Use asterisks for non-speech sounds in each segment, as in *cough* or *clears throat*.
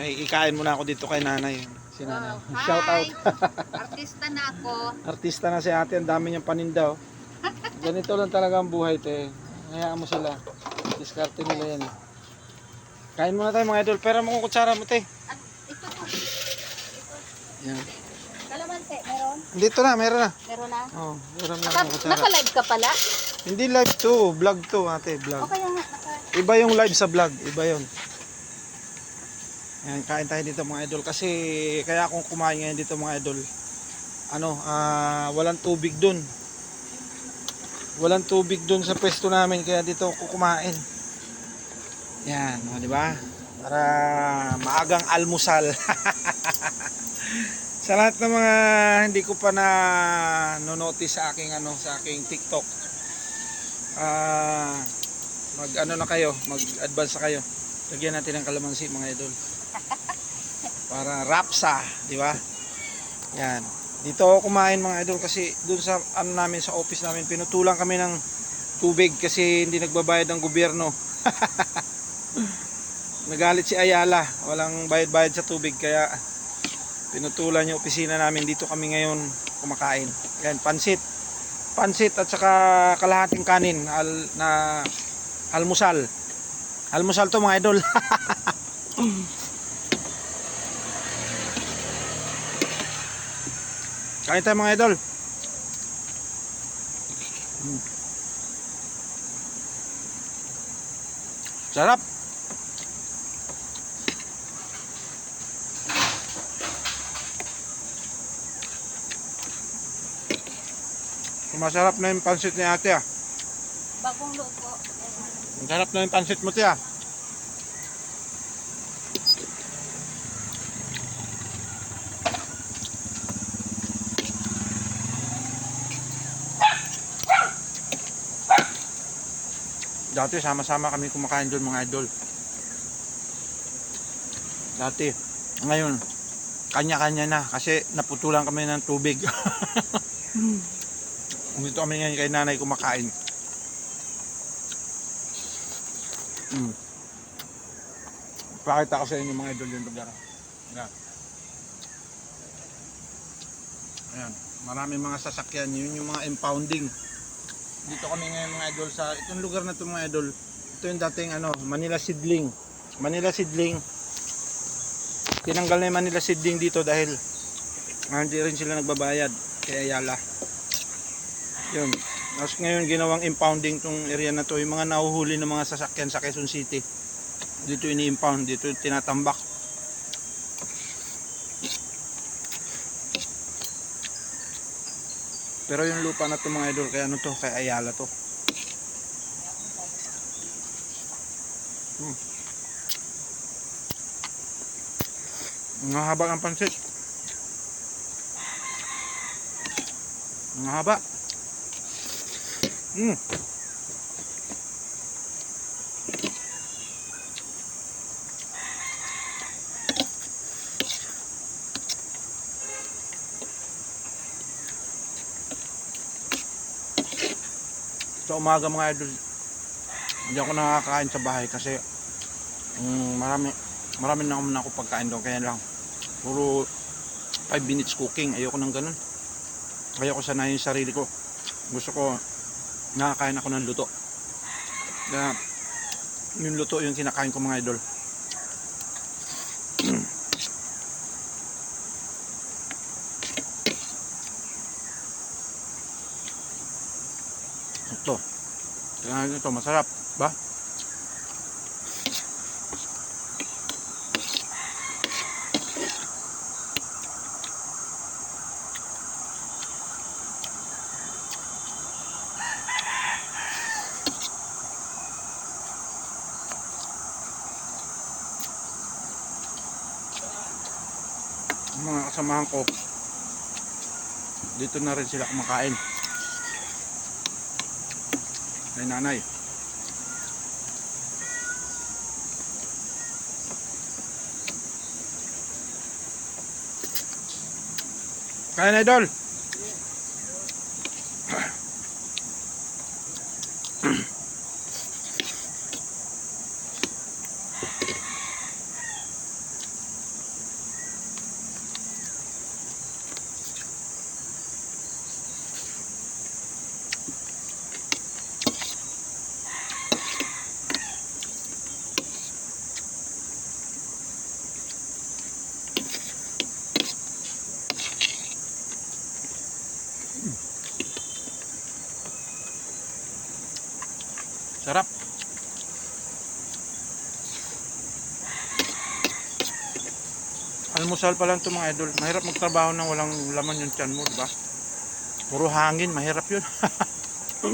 May ikain muna ako dito kay nanay. Si nanay. Oh, hi. Shout out. *laughs* Artista na ako. Artista na si ate. Ang dami niyang paninda. oh. Ganito lang talaga ang buhay, te. Hayaan mo sila. Diskarte nila yan. Kain muna tayo mga idol. Pero mo kutsara mo, te. At ito to. Yan. Kalamansi, meron? Dito na, meron na. Meron na? Oh, meron na Naka, akong kutsara. naka-live ka pala? Hindi live to. Vlog to, ate. Vlog. O kaya nga, naka... Iba yung live sa vlog, iba yon. Yan, kain tayo dito mga idol kasi kaya akong kumain ngayon dito mga idol. Ano, ah, walang tubig dun. Walang tubig dun sa pwesto namin kaya dito ako kumain. Yan, o, di ba? Para maagang almusal. *laughs* sa lahat ng mga hindi ko pa na notice sa aking ano, sa aking TikTok. Ah, mag ano na kayo, mag-advance na kayo. Lagyan natin ng kalamansi mga idol. *laughs* Para rapsa, di ba? Yan. Dito ako kumain mga idol kasi doon sa ano namin sa office namin pinutulan kami ng tubig kasi hindi nagbabayad ng gobyerno. *laughs* Nagalit si Ayala, walang bayad-bayad sa tubig kaya pinutulan yung opisina namin dito kami ngayon kumakain. Yan, pansit. Pansit at saka kalahating kanin al, na almusal. Almusal to mga idol. *laughs* Kain tayo mga idol. Sarap. Masarap na yung pansit ni ate ah. Bagong luto. Ang sarap na yung pansit mo tiya. Dati sama-sama kami kumakain doon mga idol. Dati. Ngayon, kanya-kanya na kasi naputulan kami ng tubig. *laughs* Dito kami ngayon kay nanay kumakain. Mm. Pakita ko sa inyo mga idol yung lugar. Yan. Ayan. Maraming mga sasakyan. Yun yung mga impounding. Dito kami ngayon mga idol sa itong lugar na to mga idol. Ito yung dating ano, Manila Sidling. Manila Sidling. Tinanggal na yung Manila Sidling dito dahil ah, hindi rin sila nagbabayad kay Ayala. Yun. Tapos ngayon ginawang impounding tong area na to, yung mga nahuhuli ng mga sasakyan sa Quezon City. Dito ini-impound, dito tinatambak. Pero yung lupa na to mga idol, kaya ano to, kay Ayala to. Hmm. Ang haba ng pansit. Ang haba. Sa umaga mga idol, hindi ako nakakain sa bahay kasi mm, marami marami na naman ako pagkain doon. Kaya lang puro 5 minutes cooking. Ayoko nang ganun. Ayoko sanayin yung sarili ko. Gusto ko nakakain ako ng luto. Kaya yung luto yung kinakain ko mga idol kaya ito masarap ba? Mga kasamahan ko dito na rin sila kumakain ay nanay. Kain idol Sarap. Almusal pa lang to mga idol. Mahirap magtrabaho nang walang laman yung tiyan mo, di ba? Puro hangin, mahirap yun. *laughs*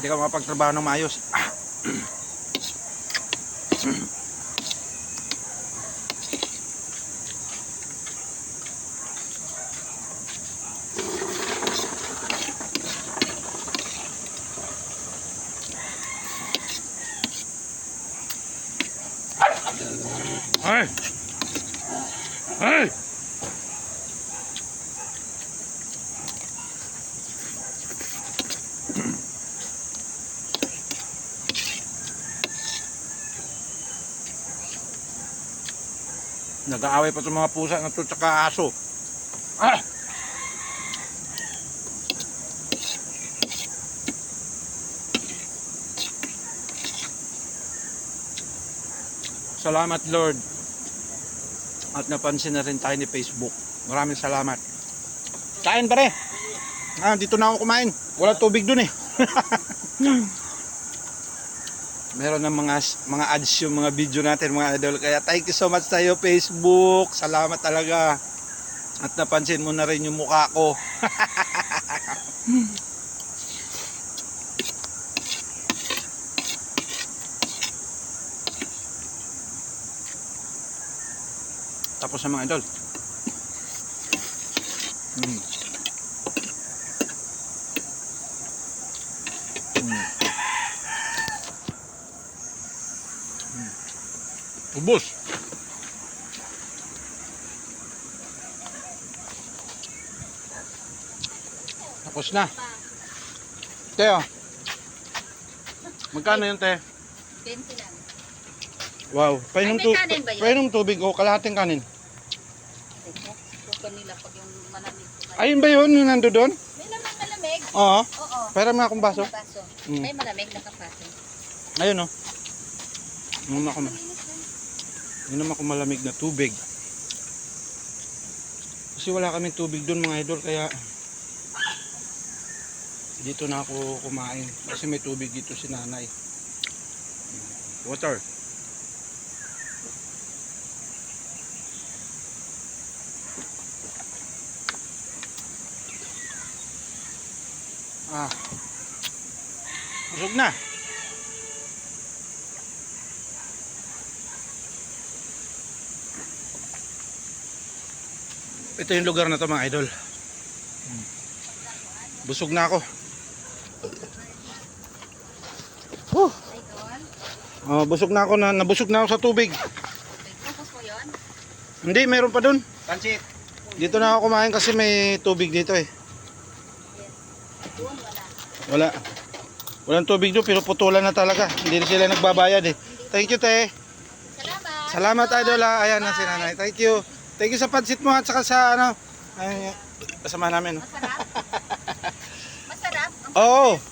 Hindi ka makapagtrabaho ng maayos. *clears throat* Ay! Ay! Nag-aaway pa itong mga pusa na to tsaka aso. Ah! Salamat Lord. At napansin na rin tayo ni Facebook. Maraming salamat. Kain pare. Ah, dito na ako kumain. Wala tubig dun eh. *laughs* Meron ng mga mga ads yung mga video natin mga idol. Kaya thank you so much tayo Facebook. Salamat talaga. At napansin mo na rin yung mukha ko. *laughs* Tapos sa mga idol. Mm. Mm. Mm. Ubus. Tapos na. Teo. Magkano yun, te? 20 lang. Wow. Painom, Ay, tu kanin ba yun? painom tubig o kalahating kanin. Kung nila pag yung malamig. Ayun ba yun yung nando doon? May naman malamig. Oo. Oo. Pera mga akong baso. Mm. May malamig na kapaso. Ayun o. Inom ako, inom ako malamig na tubig. Kasi wala kaming tubig doon mga idol kaya dito na ako kumain kasi may tubig dito si nanay. Water. Ah. Busog na. Ito yung lugar na to mga idol. Busog na ako. Huh. Doon. Oh, busog na ako na nabusog na ako sa tubig. Hindi, meron pa dun. Pansit. Dito na ako kumain kasi may tubig dito eh. Wala. Wala. Walang tubig doon pero putulan na talaga. Hindi na sila nagbabayad eh. Thank you, te. Salamat. Salamat, idol. ah. Ayan na si nanay. Thank you. Thank you sa pansit mo at saka sa ano. Ay, kasama namin. no? Masarap. *laughs* Masarap. Oo.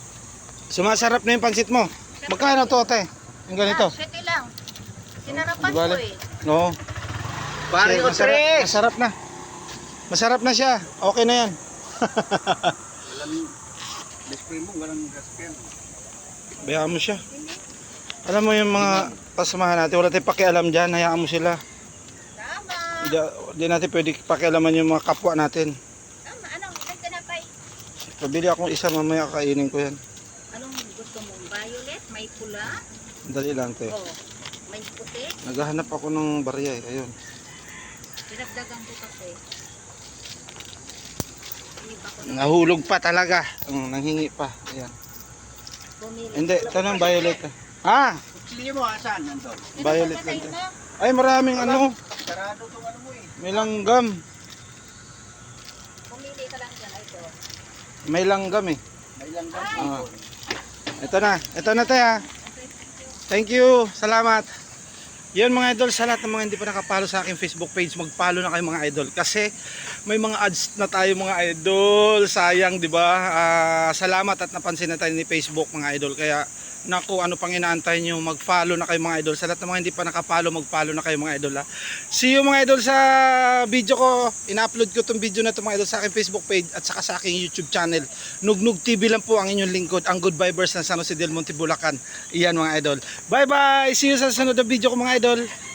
Sumasarap na yung pansit mo. Magkano to, te? Yung ganito. Ah, siyete lang. Sinarapan ko eh. Oo. Pare o masarap, na. Masarap na siya. Okay na yan. *laughs* display mo, walang gaspen. Bayaan mo siya. Alam mo yung mga kasamahan natin, wala tayong pakialam dyan, hayaan mo sila. Tama. Hindi, natin pwede pakialaman yung mga kapwa natin. Tama. Anong ang tinapay? Pabili akong isa mamaya kainin ko yan. Anong gusto mo? Violet? May pula? Dali lang, te. Oh. May puti? Naghahanap ako ng barya eh. Ayun. Dinagdagan ko kasi. Nahulog pa talaga. Mm, nanghingi pa. Ayan. Bumili. Hindi, ito ng violet. Ah, Sige mo, asan? Nandun. violet lang. Ay, maraming ano. Sarado tong ano mo eh. May langgam. Bumili ka lang dyan. Ito. May langgam eh. May langgam. Ay, Ah. Ito na. Ito na, ha. Thank you. Salamat. Yun mga idol, sa lahat ng mga hindi pa nakapalo sa aking Facebook page, magpalo na kayo mga idol. Kasi may mga ads na tayo mga idol. Sayang, di ba? Ah, salamat at napansin na tayo ni Facebook mga idol. Kaya, naku, ano pang inaantay nyo, mag-follow na kayo mga idol. Sa lahat ng mga hindi pa nakapalo, mag-follow na kayo mga idol. Ha? See you mga idol sa video ko. Ina-upload ko tong video na to mga idol sa aking Facebook page at saka sa aking YouTube channel. Nugnug TV lang po ang inyong lingkod, ang Good Vibers ng San Jose del Monte, Bulacan. Iyan mga idol. Bye bye! See you sa sunod na video ko mga idol.